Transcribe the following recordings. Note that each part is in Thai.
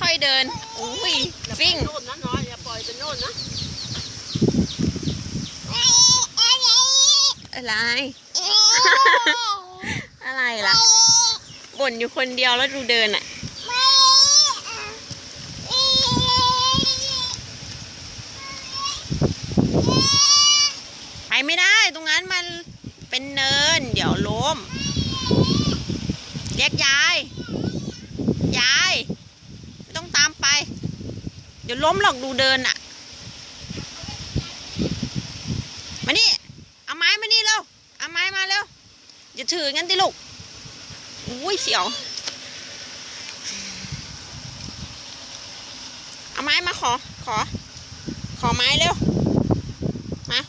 ค่อยๆเดิน อุ้ยฟิ่ง โน่นนะน้อยอย่าปล่อยไปโน่นนะอะไร อะไรล่ะ บ่นอยู่คนเดียวแล้วดูเดินอะ ไปไม่ได้ตรงนั้นมันเป็นเนิน เดี๋ยวล้ม เรียกยายยาย ไม่ต้องตามไป เดี๋ยวล้มหรอกดูเดินอะมานี่ เอาไม้มานี่เร็ว เอาไม้มาเร็ว อย่าถืองั้นติลูก อุ้ยเสียว เอาไม้มาขอ ขอ ขอไม้เร็ว มา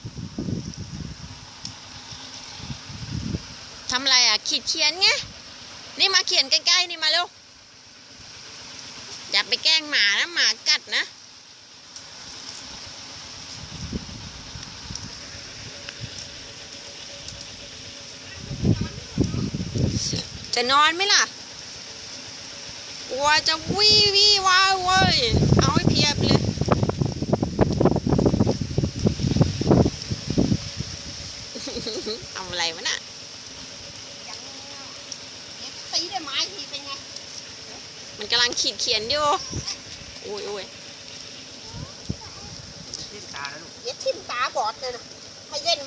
ทำอะไรอะ ขีดเขียนไง นี่มาเขียนใกล้ๆนี่มาเร็ว อย่าไปแกล้งหมานะหมากัดนะจะนอนไหมล่ะ กลัวจะวิวีวาเว้ย เอาให้เพียไปเลย เอาอะไรวะน่ะตีได้ไม้ทีเป็นไง มันกำลังขีดเขียนอยู่โอ้ยโอ้ยเย็ดทิ่มตาบอดเลยนะให้เล่นไม้เย็ดตีก่อนนะ